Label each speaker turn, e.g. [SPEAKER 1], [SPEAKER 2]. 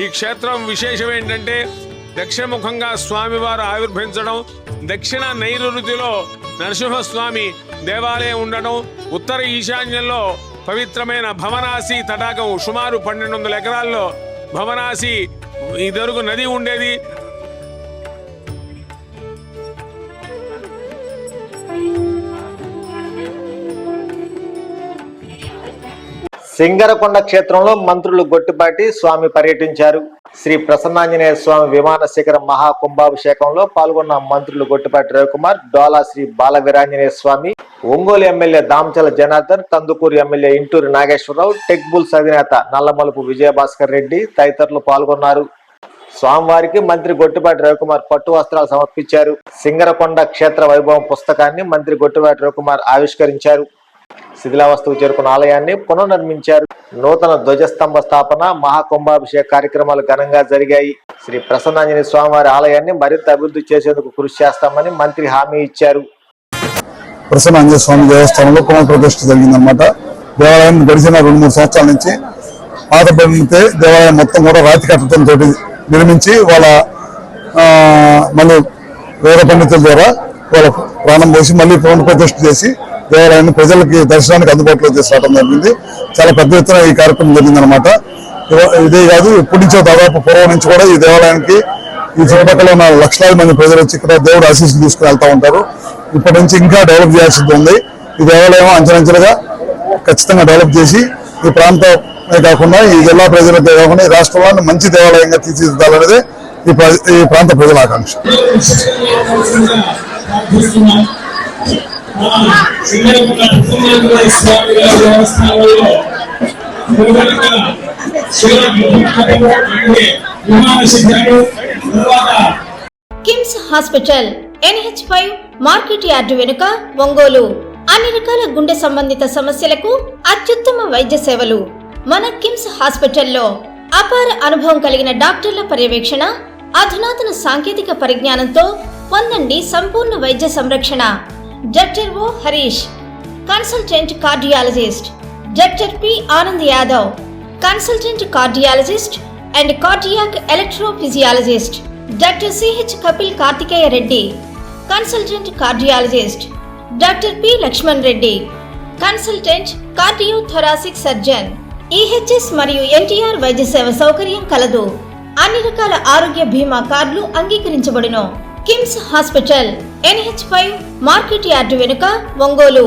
[SPEAKER 1] ఈ క్షేత్రం విశేషం ఏంటంటే దక్షిణముఖంగా స్వామివారు ఆవిర్భవించడం దక్షిణ నైరుతిలో నరసింహస్వామి దేవాలయం ఉండడం ఉత్తర ఈశాన్యంలో పవిత్రమైన భవనాసి తటాకం సుమారు పన్నెండు వందల ఎకరాల్లో భవనాసి ఇదొరకు నది ఉండేది.
[SPEAKER 2] సింగరకొండ క్షేత్రంలో మంత్రులు గొట్టిపాటి స్వామి పర్యటించారు. శ్రీ ప్రసన్నాంజనేయ స్వామి విమాన శిఖర మహాకుంభాభిషేకంలో పాల్గొన్న మంత్రులు Gottipati Ravikumar Dola Sri Balaveeranjaneya Swamy Ongole MLA Damachala Janardhan Kandukur MLA Inturi Nageswararao Tech Bulls అధినేత నల్లమలుపు విజయభాస్కర్ రెడ్డి తదితరులు పాల్గొన్నారు. స్వామివారికి మంత్రి గొట్టిపాటి రవికుమార్ పట్టు వస్త్రాలు సమర్పించారు. సింగరకొండ క్షేత్ర వైభవం పుస్తకాన్ని మంత్రి గొట్టిపాటి రవికుమార్ ఆవిష్కరించారు. శిథిలావస్థకు చేరుకున్న ఆలయాన్ని పునర్నిర్మించారు. నూతన ధ్వజస్తంభ స్థాపన మహాకుంభాభిషేక కార్యక్రమాలు ఘనంగా జరిగాయి. శ్రీ ప్రసన్నాంజనేయ స్వామివారి ఆలయాన్ని మరింత అభివృద్ధి చేసేందుకు కృషి చేస్తామని మంత్రి హామీ ఇచ్చారు.
[SPEAKER 3] ప్రసన్న స్వామి దేవస్థానంలో పునఃప్రతిష్ఠ జరిగిందనమాట దేవాలయం గడిచిన రెండు మూడు సంవత్సరాల నుంచి పాతబడితే దేవాలయం మొత్తం కూడా రాతి కట్టడంతో నిర్మించి వాళ్ళ మళ్ళీ వేద పండితుల ద్వారా వాళ్ళ ప్రాణం పోసి మళ్ళీ పునఃప్రతిష్ఠ చేసి దేవాలయాన్ని ప్రజలకి దర్శనానికి అందుబాటులో తీసుకురావడం జరిగింది. చాలా పెద్ద ఎత్తున ఈ కార్యక్రమం జరిగిందనమాట ఇవ- ఇదే కాదు ఇప్పటి నుంచో దాదాపు పూర్వం నుంచి కూడా ఈ దేవాలయానికి ఈ చుట్టుపక్కల ఉన్న లక్షలాది మంది ప్రజలు వచ్చి ఇక్కడ దేవుడు ఆశీస్సులు తీసుకుని వెళ్తూ ఉంటారు. ఇప్పటి నుంచి ఇంకా డెవలప్ చేయాల్సింది ఉంది. ఈ దేవాలయం అంచెలంచెలుగా ఖచ్చితంగా డెవలప్ చేసి ఈ ప్రాంతమే కాకుండా ఈ జిల్లా ప్రజలకే కాకుండా ఈ రాష్ట్రంలో మంచి దేవాలయంగా తీర్చిదిద్దాలనేది ఈ ఈ ప్రాంత ప్రజల ఆకాంక్ష.
[SPEAKER 4] దేవస్థానంలో విమాన శిఖరాలు
[SPEAKER 5] KIMS hospital NH five market yard వెనుక ఒంగోలు. అన్ని రకాల గుండె సంబంధిత సమస్యలకు అత్యుత్తమ వైద్య సేవలు. మన కిమ్స్ హాస్పిటల్లో అపార అనుభవం కలిగిన డాక్టర్ల పర్యవేక్షణ అధునాతన సాంకేతిక పరిజ్ఞానంతో పొందండి సంపూర్ణ వైద్య సంరక్షణ. Doctor O Harish consultant cardiologist doctor P Anand Yadav consultant cardiologist and cardiac electrophysiologist doctor CH Kapil Karthikeya Reddy consultant cardiologist doctor P Lakshman Reddy consultant cardio thoracic surgeon EHS మరియు ఎన్టీఆర్ వైద్య సేవ సౌకర్యం కలదు. అన్ని రకాల ఆరోగ్య బీమా కార్డులు అంగీకరించబడును. KIMS hospital NH five market yard వెనుక ఒంగోలు.